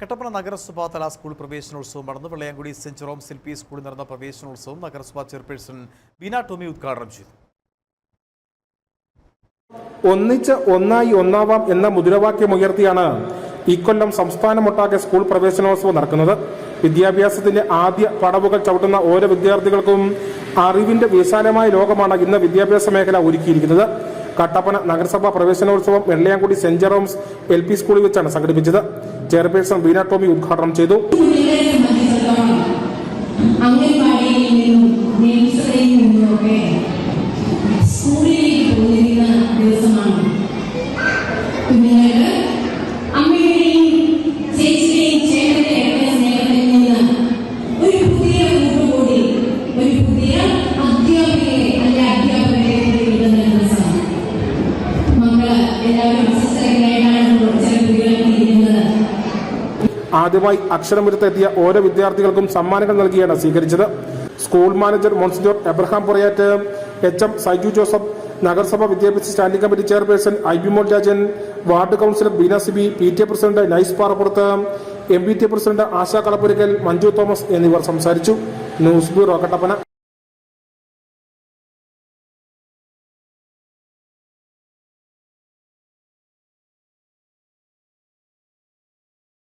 കട്ടപ്പന നഗരസഭാ തല സ്കൂൾ പ്രവേശനോത്സവം നടന്നു. Vellayamkudi Saint Jerome's L P സ്കൂളിൽ നടന്ന പ്രവേശനോത്സവം നഗരസഭാ ചെയർപേഴ്സൺ ബീന ടോമി ഉദ്ഘാടനം ചെയ്തു. ഒന്നിച്ച് ഒന്നായി ഒന്നാവാം എന്ന മുദ്രാവാക്യം ഉയർത്തിയാണ് ഇക്കൊല്ലം സംസ്ഥാനമൊട്ടാകെ സ്കൂൾ പ്രവേശനോത്സവം നടക്കുന്നത്. വിദ്യാഭ്യാസത്തിന്റെ ആദ്യ പടവുകൾ ചവിട്ടുന്ന ഓരോ വിദ്യാർത്ഥികൾക്കും അറിവിന്റെ വിശാലമായ ലോകമാണ് ഇന്ന് വിദ്യാഭ്യാസ മേഖല ഒരുക്കിയിരിക്കുന്നത്. കട്ടപ്പന നഗരസഭാ പ്രവേശനോത്സവം Vellayamkudi Saint Jerome's L P സ്കൂളിൽ വെച്ചാണ് സംഘടിപ്പിച്ചത്. ചെയർപേഴ്സൺ ബീന ടോമി ഉദ്ഘാടനം ചെയ്തു. സ്കൂളിലേക്ക് പോയിരിക്കുന്ന ദിവസമാണ്. കുഞ്ഞുങ്ങൾക്ക് ആദ്യമായി അക്ഷരമുരുത്തെത്തിയ ഓരോ വിദ്യാർത്ഥികൾക്കും സമ്മാനങ്ങൾ നൽകിയാണ് സ്വീകരിച്ചത്. School manager monsignor Abraham Purayattu H M Saiju Joseph നഗരസഭ വിദ്യാഭ്യാസ standing committee chairperson I B Mol Rajan ward councillor Beena Sibi P T A president Nice Parappurath M P T president Asha Kalappurakkal Manju Thomas എന്നിവർ സംസാരിച്ചു. News bureau Kattappana.